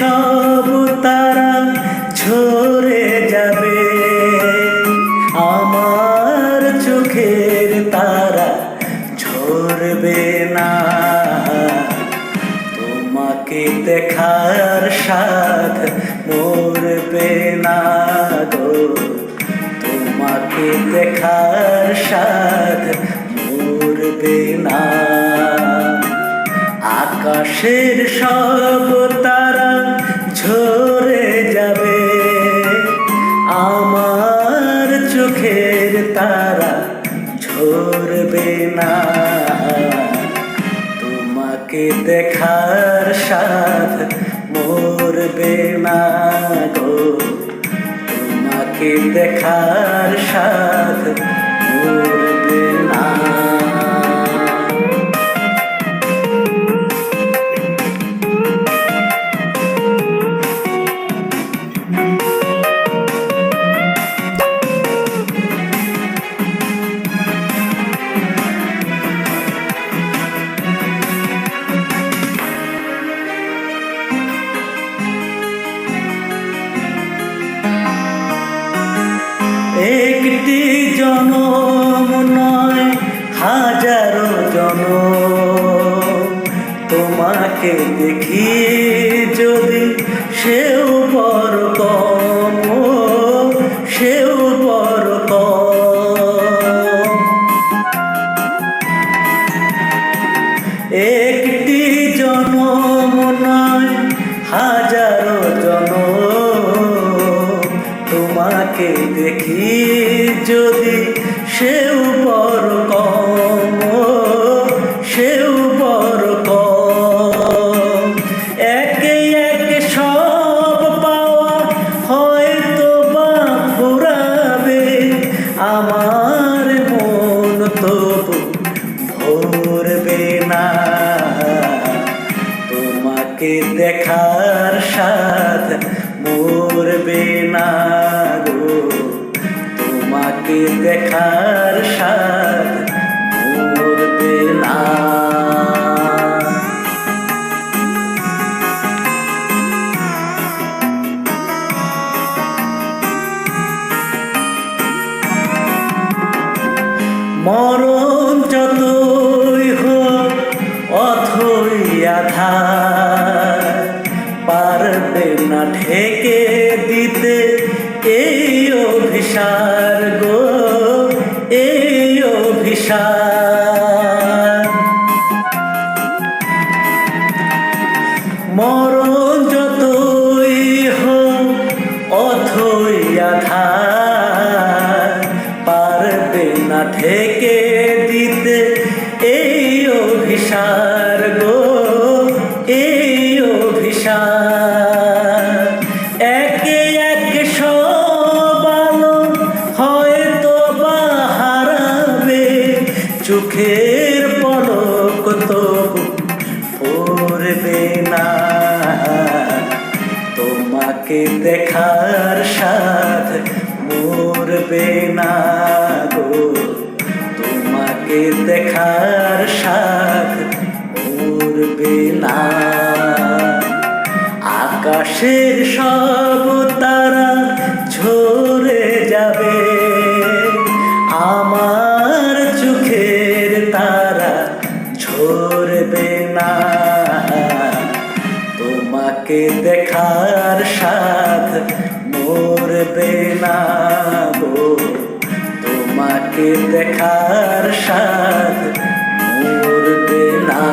সব তারা ঝরে যাবে। আমার চোখের তারা ঝরবে না। তোমাকে দেখার সাথ মরবে না গো। তোমাকে দেখার সাথ মরবে না। আকাশের সব তারা ঝরে যাবে। আমার চোখের তারা ঝরবে না। তোমাকে দেখার সাথ মরবে না গো। তোমাকে দেখার সাধ মরবে একটি জনম নয়, হাজারো জনম। তোমাকে দেখি যদি সেও বড় কম সেও কম একটি জনম নয়, হাজারো তোমাকে দেখি যদি সেও বড় কম, সেও বড় কম। একে একে সব পাওয়া হয়তো বা ফুরাবে আমার মন তবু ভরবে না। তোমাকে দেখার সাথ মরবে না গো। তোমাকে দেখার সাথ না। মরণ যতই হোক অথই আধার পারবে না ঢেকে অভিসার চোখের পলক তবু পড়বে না। তোমাকে দেখার সাথ মরবে না গো। তোমাকে দেখার সাথ মরবে না। আকাশের সব তারা ঝরে যাবে। আমার দেখার সাথ মরবে না গো। তোমাকে দেখার সাথ মরবে না।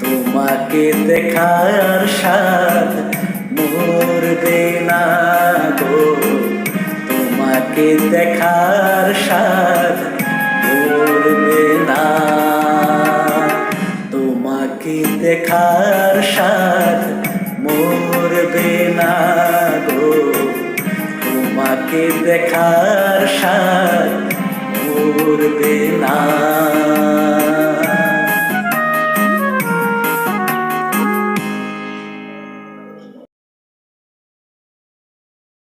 তোমাকে দেখার সাথ মরবে না গো। তোমাকে দেখার সাথ দেখার সাথ মরবে না গো। তোমাকে দেখার সাথ মরবে না